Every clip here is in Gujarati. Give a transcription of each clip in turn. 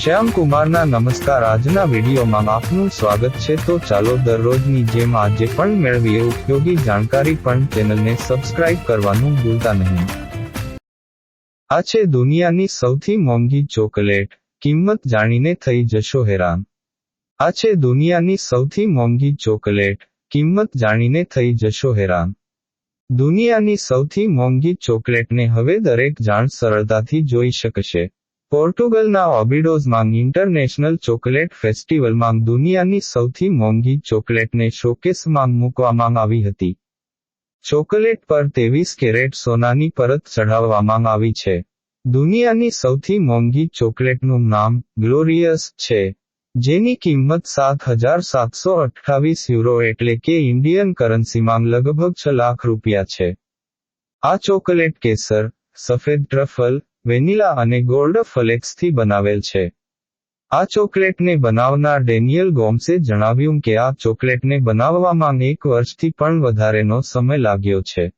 શ્યામ કુમારના નમસ્કાર આજના વિડીયોમાં આપનું સ્વાગત છે. તો ચાલો દરરોજની જેમ આજે પણ મેળવીએ ઉપયોગી જાણકારી પણ ચેનલને સબસ્ક્રાઇબ કરવાનું ભૂલતા નહીં. આ છે દુનિયાની સૌથી મોંઘી ચોકલેટ. કિંમત જાણીને થઈ જશો હેરાન. આ છે દુનિયાની સૌથી મોંઘી ચોકલેટ. કિંમત જાણીને થઈ જશો હેરાન. દુનિયાની સૌથી મોંઘી ચોકલેટને હવે દરેક જાણ સરળતાથી જોઈ શકશે. પોર્ટુગલના ઓબિડોઝમાં ઇન્ટરનેશનલ ચોકલેટ ફેસ્ટિવલમાં દુનિયાની સૌથી મોંઘી ચોકલેટને શોકેસમાં મૂકવામાં આવી હતી. ચોકલેટ પર ત્રેવીસ કેરેટ સોનાની પરત ચઢાવવામાં આવી છે. દુનિયાની સૌથી મોંઘી ચોકલેટનું નામ ગ્લોરિયસ છે, જેની કિંમત સાત હજાર સાતસો અઠ્ઠાવીસ યુરો એટલે કે ઇન્ડિયન કરન્સીમાં લગભગ છ લાખ રૂપિયા છે. આ ચોકલેટ કેસર, સફેદ ટ્રફલ વેનીલા અને ગોલ્ડ ફ્લેક્સથી બનાવેલ છે. આ ચોકલેટને બનાવનાર ડેનિયલ ગોમ્સે જણાવ્યું કે આ ચોકલેટને બનાવવામાં એક વર્ષથી પણ વધારેનો સમય લાગ્યો છે.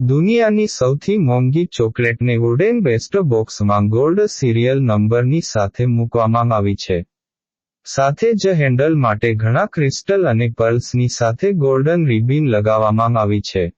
દુનિયાની સૌથી મોંઘી ચોકલેટને વુડેન બેસ્ટ બોક્સમાં ગોલ્ડ સિરિયલ નંબરની સાથે મૂકવામાં આવી છે. સાથે જ હેન્ડલ માટે ઘણા ક્રિસ્ટલ અને પર્લ્સની સાથે ગોલ્ડન રિબિન લગાવવામાં આવી છે.